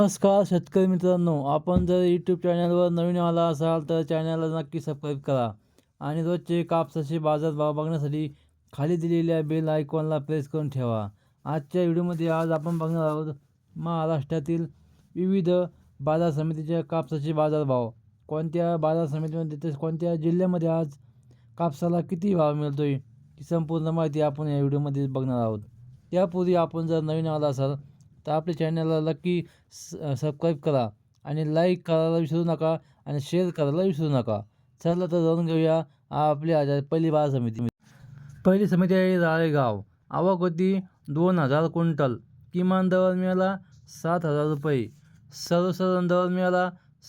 नमस्कार शेतकरी मित्रांनो. आपण जर यूट्यूब चॅनलवर नवीन आला असाल तर चॅनलला नक्की सबस्क्राईब करा. आणि रोजचे कापसाचे बाजारभाव बघण्यासाठी खाली दिलेल्या बेल आयकॉनला प्रेस करून ठेवा. आजच्या व्हिडिओमध्ये आज आपण बघणार आहोत महाराष्ट्रातील विविध बाजार समितीच्या कापसाचे बाजारभाव. कोणत्या बाजार समितीमध्ये तसेच कोणत्या जिल्ह्यामध्ये आज कापसाला किती भाव मिळतो आहे ही संपूर्ण माहिती आपण या व्हिडिओमध्ये बघणार आहोत. त्यापूर्वी आपण जर नवीन आला असाल तर आपल्या चॅनलला नक्की स सबस्क्राईब करा आणि लाईक करायला विसरू नका आणि शेअर करायला विसरू नका. चला तर जाऊन घेऊया आपल्या पहिली बाजार समिती. पहिली समिती आहे राळेगाव. आवक होती दोन हजार क्विंटल. किमान दर मिळाला सात हजार रुपये. सर्वसाधारण दर मिळाला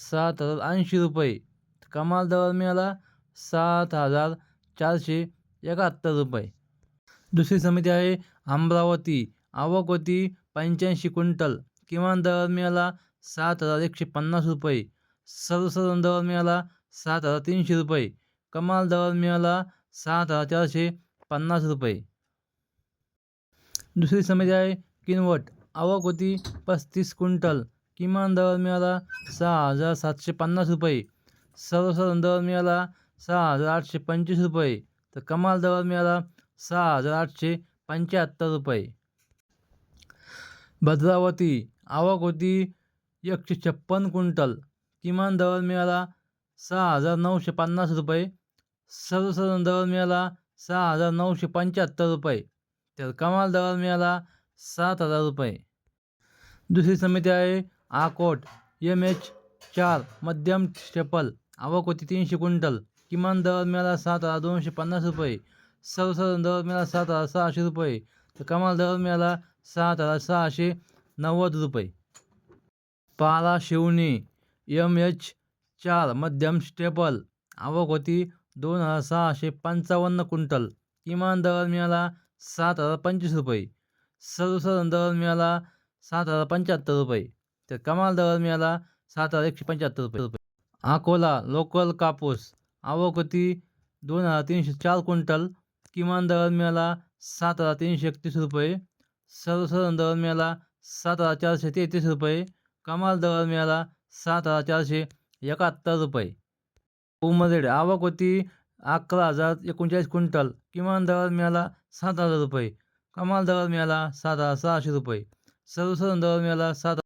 सात हजार ऐंशी रुपये. कमाल दर मिळाला सात हजार चारशे एकाहत्तर रुपये. दुसरी समिती आहे अमरावती. आवक होती पंच्याऐंशी क्विंटल किमान दर मिळाला सात हजार एकशे पन्नास रुपये. सर्वसाधारण दर मिळाला सात हजार तीनशे रुपये. कमाल दर मिळाला सात हजार चारशे पन्नास रुपये. दुसरी समिती आहे किनवट. आवक होती पस्तीस क्विंटल. किमान दर मिळाला सहा हजार सातशे पन्नास रुपये. सर्वसाधारण दर मिळाला सहा हजार आठशे पंचवीस रुपये. तर कमाल दर मिळाला सहा हजार आठशे पंच्याहत्तर रुपये. भद्रावती आवक होती एकशे छप्पन क्विंटल. किमान दर मिळाला सहा हजार नऊशे पन्नास रुपये. सर्वसाधारण दर मिळाला सहा हजार नऊशे पंच्याहत्तर रुपये. तर कमाल दर मिळाला सात हजार रुपये. दुसरी समिती आहे आकोट. एम एच चार मध्यम स्टेपल आवक होती तीनशे क्विंटल. किमान दर मिळाला सात हजार दोनशे पन्नास रुपये. सर्वसाधारण दर मिळाला सात हजार सहाशे रुपये. तर कमाल दर मिळाला सात हजार सहाशे नव्वद रुपये. पाला शिवणी एम एच चार मध्यम स्टेपल. आवक होती दोन हजार सहाशे पंचावन्न क्विंटल. किमान दर मिळाला सात हजार पंचवीस रुपये. सर्वसाधारण दर मिळाला सात हजार पंच्याहत्तर रुपये. तर कमाल दर मिळाला सात हजार एकशे पंच्याहत्तर रुपये. रुपये अकोला लोकल कापूस. आवक होती दोन हजार तीनशे चार क्विंटल. किमान दर मिळाला सात हजार तीनशे एकतीस रुपये. सर्वसाधारण दर मिळाला सात हजार चारशे तेहतीस रुपये कमाल दर मिळाला सात हजार चारशे एकाहत्तर रुपये. उमरेड आवक होती अकरा हजार एकोणचाळीस क्विंटल किमान दर मिळाला सात हजार रुपये कमाल दर मिळाला सात हजार सहाशे रुपये. सर्वसाधारण दर मिळाला सात